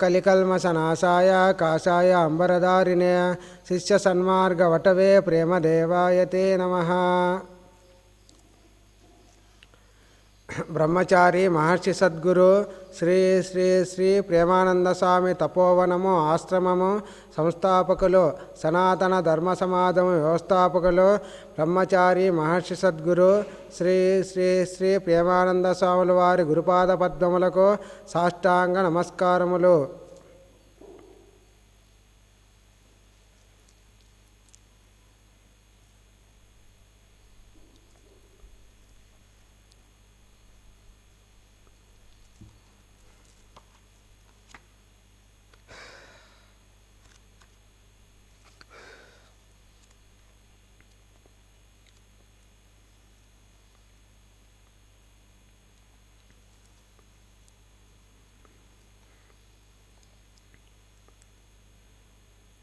కలికల్మషనాశాయ కాషాయ అంబరధారిణే శిష్య సన్మార్గవటవే ప్రేమదేవాయ తే నమ బ్రహ్మచారి మహర్షి సద్గురు శ్రీ శ్రీ శ్రీ ప్రేమానంద స్వామి తపోవనము ఆశ్రమము సంస్థాపకులు సనాతన ధర్మ సమాజము వ్యవస్థాపకులు బ్రహ్మచారి మహర్షి సద్గురు శ్రీ శ్రీ శ్రీ ప్రేమానంద స్వాముల వారి గురుపాద పద్మములకు సాష్టాంగ నమస్కారములు.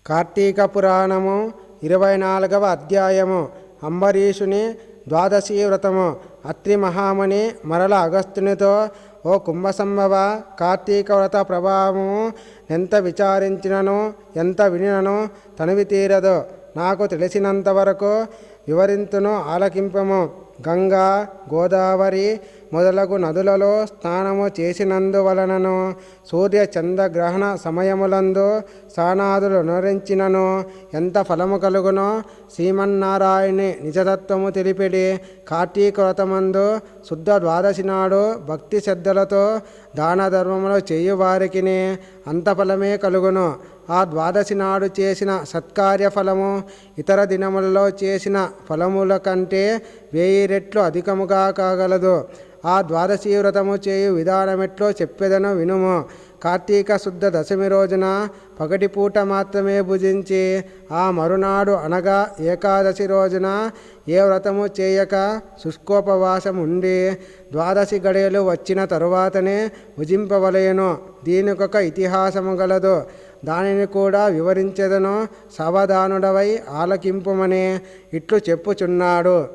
కార్తీక పురాణము ఇరవై నాలుగవ అధ్యాయము. అంబరీషుని ద్వాదశీ వ్రతము. అత్రి మహాముని మరల అగస్త్యునితో ఓ కుంభసంభవ కార్తీక వ్రత ప్రభావము ఎంత విచారించినను ఎంత వినినను తనివి తీరదు. నాకు తెలిసినంతవరకు వివరింతును ఆలకింపము. గంగా గోదావరి మొదలగు నదులలో స్నానము చేసినందువలనను సూర్య చంద్రగ్రహణ సమయములందు స్నానాదులు నరించినను ఎంత ఫలము కలుగునో శ్రీమన్నారాయణి నిజతత్వము తెలిపిడి కార్తీకవ్రతమందు శుద్ధ ద్వాదశి నాడు భక్తి శ్రద్ధలతో దాన ధర్మములు చేయువారికిని అంత ఫలమే కలుగును. ఆ ద్వాదశి నాడు చేసిన సత్కార్య ఫలము ఇతర దినములలో చేసిన ఫలముల కంటే వెయ్యి రెట్లు అధికముగా కాగలదు. ఆ ద్వాదశీ వ్రతము చేయు విధానమెట్లో చెప్పెదను వినుము. కార్తీక శుద్ధ దశమి రోజున పగటిపూట మాత్రమే భుజించి ఆ మరునాడు అనగా ఏకాదశి రోజున ఏ వ్రతము చేయక శుష్కోపవాసం ఉండి ద్వాదశి గడియలు వచ్చిన తరువాతనే భుజింపవలయను దీనికొక ఇతిహాసము గలదు. దానిని కూడా వివరించదను. సవధానుడవై ఆలకింపుమని ఇట్లు చెప్పుచున్నాడు.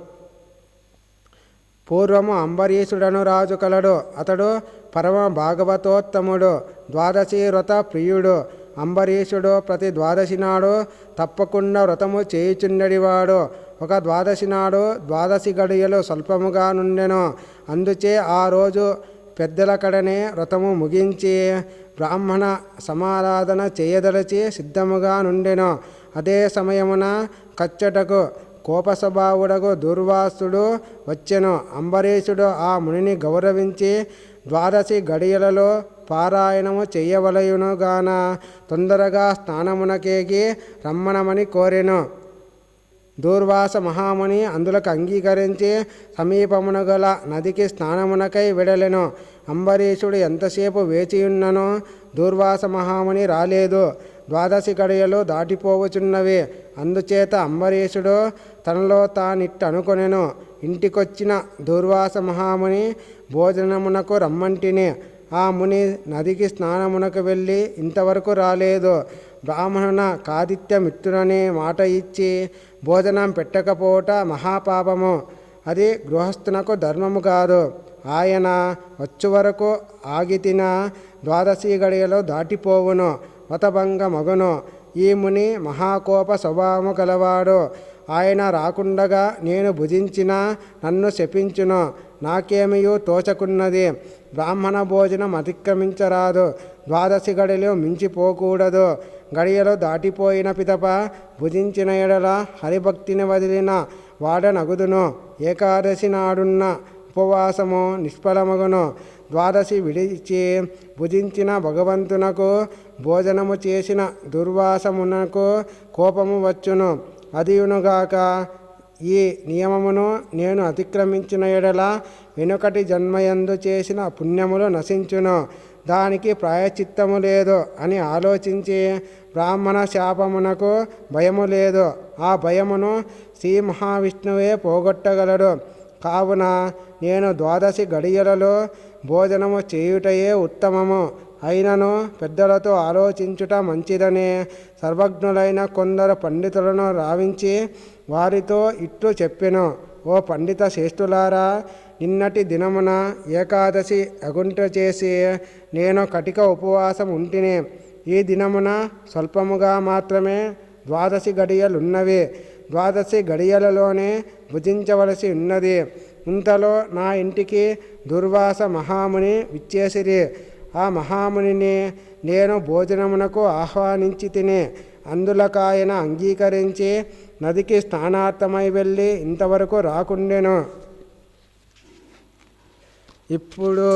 పూర్వము అంబరీషుడను రాజు కలడు. అతడు పరమ భాగవతోత్తముడు ద్వాదశి వ్రత ప్రియుడు అంబరీషుడు ప్రతి ద్వాదశి నాడు తప్పకుండా వ్రతము చేయుచుండడివాడు. ఒక ద్వాదశి నాడు ద్వాదశి గడియలు స్వల్పముగా నుండెను. అందుచే ఆ రోజు పెద్దల కడనే వ్రతము ముగించి బ్రాహ్మణ సమారాధన చేయదలచి సిద్ధముగా నుండెను. అదే సమయమున కచ్చటకు కోపస్వభావుడకు దుర్వాసుడు వచ్చెను. అంబరీషుడు ఆ మునిని గౌరవించి ద్వాదశి గడియలలో పారాయణము చెయ్యవలయునుగాన తొందరగా స్నానమునకేగి రమ్మనమని కోరెను. దూర్వాస మహాముని అందులకు అంగీకరించి సమీపమున గల నదికి స్నానమునకై విడలెను. అంబరీషుడు ఎంతసేపు వేచియున్ననో దూర్వాస మహాముని రాలేదు. ద్వాదశి గడియలు దాటిపోవచున్నవి. అందుచేత అంబరీషుడు తనలో తానిట్టు అనుకొనెను ఇంటికొచ్చిన దూర్వాస మహాముని భోజనమునకు రమ్మంటిని. ఆ ముని నదికి స్నానమునకు వెళ్ళి ఇంతవరకు రాలేదు. బ్రాహ్మణున కాదిత్య మిత్రునని మాట ఇచ్చి భోజనం పెట్టకపోవట మహాపాపము. అది గృహస్థునకు ధర్మము కాదు. ఆయన వచ్చు వరకు ఆగితిన ద్వాదశి గడియలో దాటిపోవును. మతభంగ మగును ఈ ముని మహాకోప స్వభావము కలవాడు. ఆయన రాకుండగా నేను భుజించిన నన్ను శపించును. నాకేమయో తోచకున్నది. బ్రాహ్మణ భోజనం అతిక్రమించరాదు. ద్వాదశి గడిలో మించిపోకూడదు. గడియలో దాటిపోయిన పితప భుజించిన ఎడల హరిభక్తిని వదిలిన వాడ నగుదును. ఏకాదశి నాడున్న ఉపవాసము నిష్ఫలమగును. ద్వాదశి విడిచి భుజించిన భగవంతునకు భోజనము చేసిన దుర్వాసమునకు కోపము వచ్చును. అదియునుగాక ఈ నియమమును నేను అతిక్రమించిన ఎడల వెనుకటి జన్మయందు చేసిన పుణ్యములు నశించును. దానికి ప్రాయచిత్తము లేదు అని ఆలోచించి బ్రాహ్మణ శాపమునకు భయము లేదు. ఆ భయమును శ్రీ మహావిష్ణువే పోగొట్టగలడు. కావున నేను ద్వాదశి గడియలలో భోజనము చేయుటయే ఉత్తమము. అయినను పెద్దలతో ఆలోచించుట మంచిదని. సర్వజ్ఞులైన కొందరు పండితులను రావించి వారితో ఇట్లు చెప్పెను. ఓ పండిత శ్రేష్ఠులారా నిన్నటి దినమున ఏకాదశి అగుంట చేసి నేను కటిక ఉపవాసం ఉంటిని. ఈ దినమున స్వల్పముగా మాత్రమే ద్వాదశి గడియలున్నవి. ద్వాదశి గడియలలోనే భుజించవలసి ఉన్నది. ఇంతలో నా ఇంటికి దుర్వాస మహాముని విచ్చేసిరి. ఆ మహామునిని నేను భోజనమునకు ఆహ్వానించి తిని. అందులకాయన అంగీకరించి నదికి స్నానార్థమై వెళ్ళి ఇంతవరకు రాకుండెను. ఇప్పుడు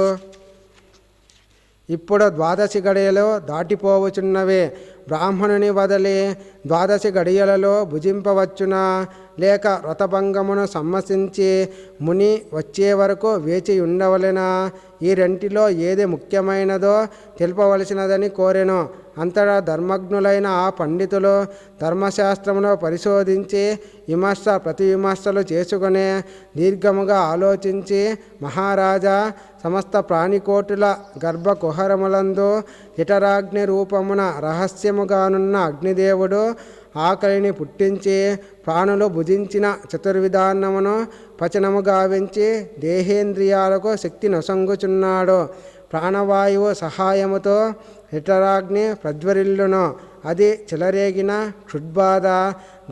ఇప్పుడు ద్వాదశి గడియలు దాటిపోవచున్నవే బ్రాహ్మణుని వదలి ద్వాదశి గడియలలో భుజింపవచ్చునా? లేక వ్రతభంగమును సమ్మసించి ముని వచ్చే వరకు వేచి ఉండవలెనా? ఈ రెంటిలో ఏది ముఖ్యమైనదో తెలుపవలసినదని కోరెను. అంతటా ధర్మజ్ఞులైన ఆ పండితులు ధర్మశాస్త్రమును పరిశోధించి విమర్శ ప్రతి విమర్శలు చేసుకుని దీర్ఘముగా ఆలోచించి మహారాజా సమస్త ప్రాణికోటుల గర్భకుహరములందు జఠరాగ్ని రూపమున రహస్యముగానున్న అగ్నిదేవుడు ఆకలిని పుట్టించి ప్రాణులు భుజించిన చతుర్విధానమును పచనము గావించి దేహేంద్రియాలకు శక్తి నొసంగుచున్నాడు. ప్రాణవాయువు సహాయముతో హిటరాగ్ని ప్రజ్వరిల్లును. అది చెలరేగిన క్షుడ్బాధ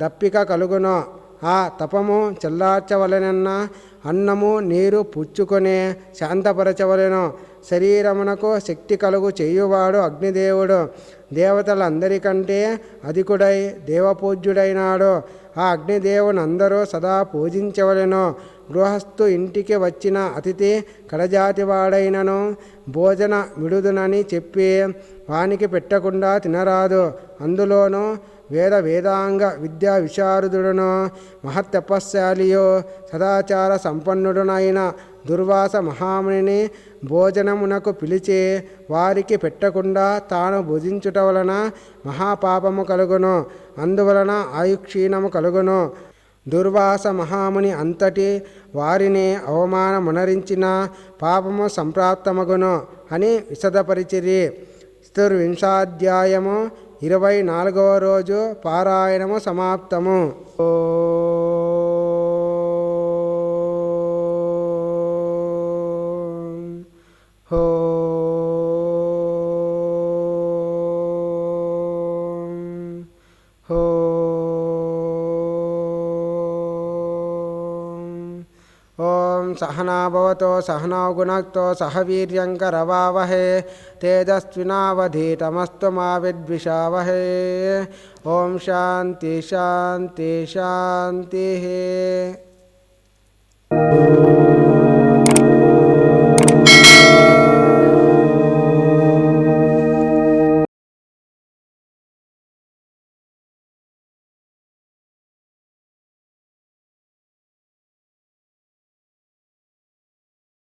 దప్పిక కలుగును. ఆ తపము చెల్లార్చవలనన్న అన్నము నీరు పుచ్చుకొని శాంతపరచవలెను. శరీరమునకు శక్తి కలుగు చేయువాడు అగ్నిదేవుడు. దేవతలందరికంటే అధికుడై దేవపూజ్యుడైనాడు. ఆ అగ్నిదేవుని అందరూ సదా పూజించవలెను. గృహస్థు ఇంటికి వచ్చిన అతిథి కడజాతివాడైనను భోజన విడుదునని చెప్పి వానికి పెట్టకుండా తినరాదు. అందులోనూ వేద వేదాంగ విద్యా విశారదుడును మహత్తపశాలియో సదాచార సంపన్నుడునైన దుర్వాస మహామునిని భోజనమునకు పిలిచి వారికి పెట్టకుండా తాను భుజించుట వలన మహాపాపము కలుగును. అందువలన ఆయుక్షీణము కలుగును. దుర్వాస మహాముని అంతటి వారిని అవమానమునరించిన పాపము సంప్రాప్తమగును అని విశదపరిచిరి. చతుర్వింశాధ్యాయము ఇరవై నాలుగవ రోజు పారాయణము సమాప్తము. ఓ ॐ सहनाभवतो सहनौ गुणक्तो सह वीर्यङ्करवावहे तेजस्विनावधीतमस्तु मा विद्विषावहे ॐ शान्ति शान्ति शान्तिः।